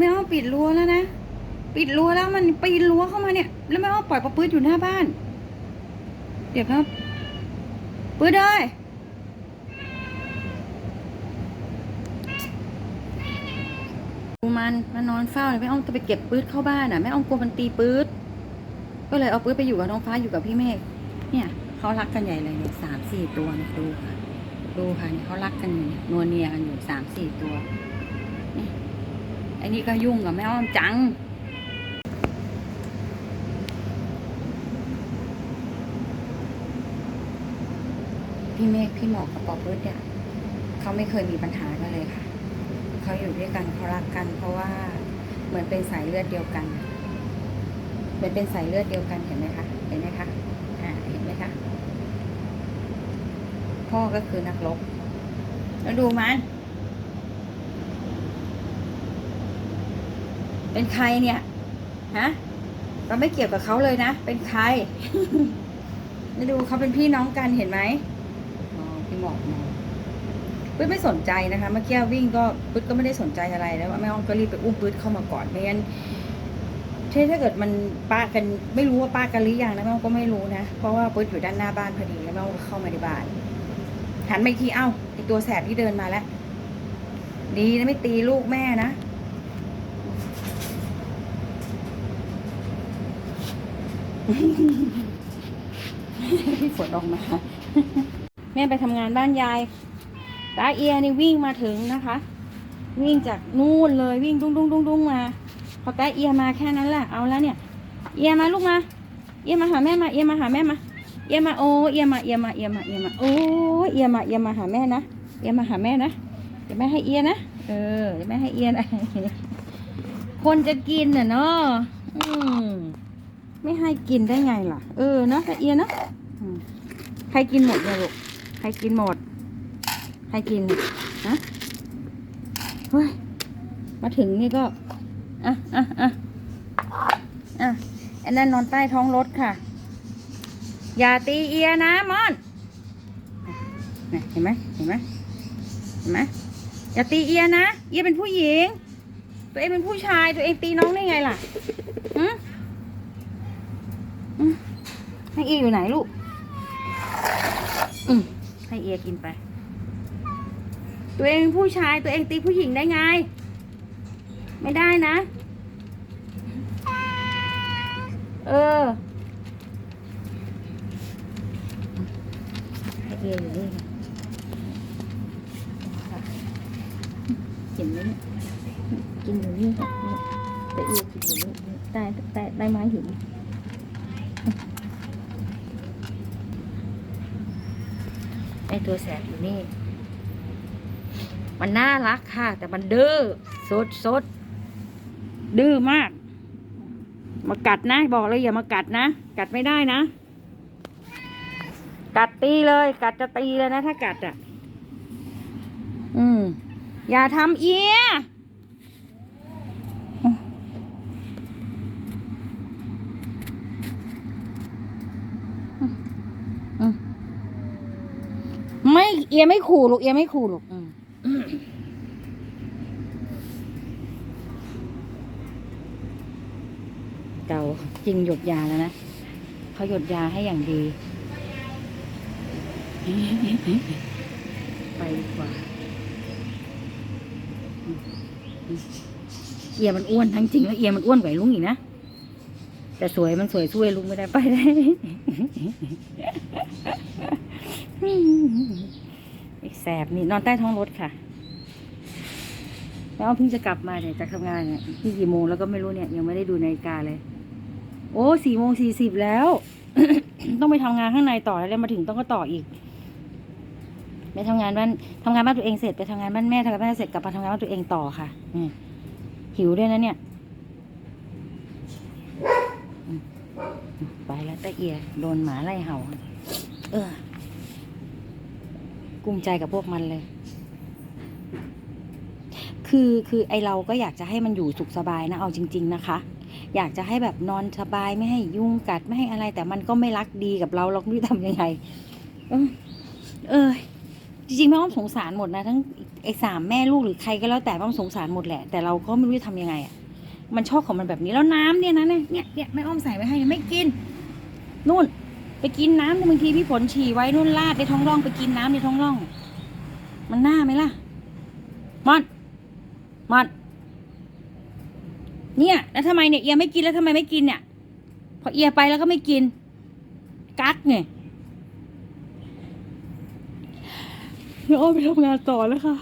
แม่อ้อปิดรั้วแล้วนะ ปิดรั้วแล้วมันปีนรั้วเข้ามาเนี่ย แล้วแม่อ้อปล่อยปะปื้ดอยู่หน้าบ้าน เดี๋ยวครับ ปื้ดเลยดูมันมานอนเฝ้าเลยแม่อ้อมจะไปเก็บปื้ดเข้าบ้านอะแม่อ้อมกลัวมันตีปื้ดก็เลยเอาปื้ดไปอยู่กับน้องฟ้าอยู่กับพี่เมฆเนี่ยเขารักกันใหญ่เลยเนี่ยสามสี่ตัวเนี่ยดูค่ะดูค่ะเนี่ยเขารักกันอยู่เนี่ยนัวเนียกันอยู่สามสี่ตัว ไอ้นี่ก็ยุ่งกับแม่อ้อมจัง พี่เมฆพี่หมอกกับปอปื๊ดเนี่ยเขาไม่เคยมีปัญหากันเลยค่ะ เขาอยู่ด้วยกันเขารักกัน เพราะว่าเหมือนเป็นสายเลือดเดียวกัน เหมือนเป็นสายเลือดเดียวกันเห็นไหมคะ เห็นไหมคะ อ่า เห็นไหมคะ พ่อก็คือนักรบแล้วดูมัน เป็นใครเนี่ยฮะเราไม่เกี่ยวกับเขาเลยนะ เป็นใครไม่ดูเขาเป็นพี่น้องกันเห็นไหมอ๋อพี่หมอกมองปื๊ดไม่สนใจนะคะ เมื่อกี้วิ่งก็ปื๊ดก็ไม่ได้สนใจอะไรแล้วแม่อ้อมก็รีบไปอุ้มปื๊ดเข้ามาก่อนไม่งั้นถ้าถ้าเกิดมันป้ากันไม่รู้ว่าป้ากันหรือยังนะแม่อ้อมก็ไม่รู้นะ เพราะว่าปื๊ดอยู่ด้านหน้าบ้านพอดีแล้วแม่อ้อมก็เข้ามาในบ้านหันไปอีกทีเอ้าไอตัวแสบที่เดินมาแล้ว ดีนะไม่ตีลูกแม่นะ พี่ฝนออกมา แม่ไปทำงานบ้านยายตาเอียนี่วิ่งมาถึงนะคะ วิ่งจากนู่นเลยวิ่งดุ้งดุ้งดุ้งดุ้งมา พอตาเอียมาแค่นั้นแหละเอาแล้วเนี่ย เอียมาลูกมา เอียมาหาแม่มาเอียมาหาแม่มาเอียมาโอ้เอียมาเอียมาเอียมาเอียมาโอ้เอียมาเอียมาหาแม่นะเอียมาหาแม่นะเดี๋ยวแม่ให้เอียนะเออเดี๋ยวแม่ให้เอียนะคนจะกินน่ะเนาะอืม ไม่ให้กินได้ไงล่ะ เออเนาะตาเอียเนาะใครกินหมดเนี่ยลูกใครกินหมด ใครกินฮะเฮ้ยมาถึงนี่ก็อะอะอะอะอันนั้นนอนใต้ท้องรถค่ะ อย่าตีเอียนะมอนนี่เห็นไหมเห็นไหมเห็นไหมอย่าตีเอียนะ เอียเป็นผู้หญิง ตัวเองเป็นผู้ชาย ตัวเองตีน้องได้ไงล่ะอืมอืม ให้เอีอยู่ไหนลูกอืมให้เอีกินไป ตัวเองผู้ชายตัวเองตีผู้หญิงได้ไง ไม่ได้นะ เออให้เอีอยู่นี่กินไหมเนี่ยกินอยู่นี่ค่ะแต่เอียกินอยู่นี่นี่ใต้ใต้ใต้ไม้หิน ไอตัวแสบอยู่นี่ มันน่ารักค่ะ แต่มันดื้อสดสดดื้อมาก มากัดนะ บอกเลยอย่ามากัดนะ กัดไม่ได้นะ กัดตีเลย กัดจะตีเลยนะ ถ้ากัดอะ อืม อย่าทำเอียอืมไม่ เอียไม่ขู่ลูกเอียไม่ขู่ลูกอืมเก่าจริงหยดยาแล้วนะเขาหยดยาให้อย่างดี ไปดีกว่าเอียมันอ้วนทั้งจริงแล้วเอียมันอ้วนกว่าลุงอีกนะแต่สวยมันสวยช่วยลุงไม่ได้ไปได้ ไอ้แสบนี่นอนใต้ท้องรถค่ะ แล้วเพิ่งจะกลับมาเนี่ยจากทำงานเนี่ยที่กี่โมงแล้วก็ไม่รู้เนี่ย ยังไม่ได้ดูนาฬิกาเลย โอ้สี่โมงสี่สิบแล้ว ต้องไปทำงานข้างในต่อแล้วมาถึงต้องก็ต่ออีกไปทำงานบ้านทำงานบ้านตัวเองเสร็จไปทำงานบ้านแม่ทำงานบ้านเสร็จกลับมาทำงานบ้านตัวเองต่อค่ะอืหิวด้วยนะเนี่ยไปแล้วตะเอียโดนหมาไล่เห่า เออ กุ้มใจกับพวกมันเลย คือคือไอเราก็อยากจะให้มันอยู่สุขสบายนะ เอาจริง ๆ นะคะ อยากจะให้แบบนอนสบายไม่ให้ยุ่งกัดไม่ให้อะไร แต่มันก็ไม่รักดีกับเราเราไม่รู้ทำยังไง เออเออจริงๆแม่อ้อมสงสารหมดนะทั้งไอ้สามแม่ลูกหรือใครก็แล้วแต่แม่อ้อมสงสารหมดแหละแต่เราก็ไม่รู้จะทำยังไงอะมันชอบของมันแบบนี้แล้วน้ำเนี่ยนะเนี่ยเนี่ยเนี่ยแม่อ้อมใส่ไว้ให้ไม่กินนู่น ไปกินน้ำบางทีพี่ฝนฉี่ไว้นู่นลาดในท้องร่องไปกินน้ำในท้องร่อง มันน่าไหมล่ะมอนมอนเนี่ย แล้วทำไมเนี่ยเอียไม่กินแล้วทำไมไม่กินเนี่ย พอเอียไปแล้วก็ไม่กิน กักไงเดี๋ยวอ้อไปทำงานต่อแล้วค่ะ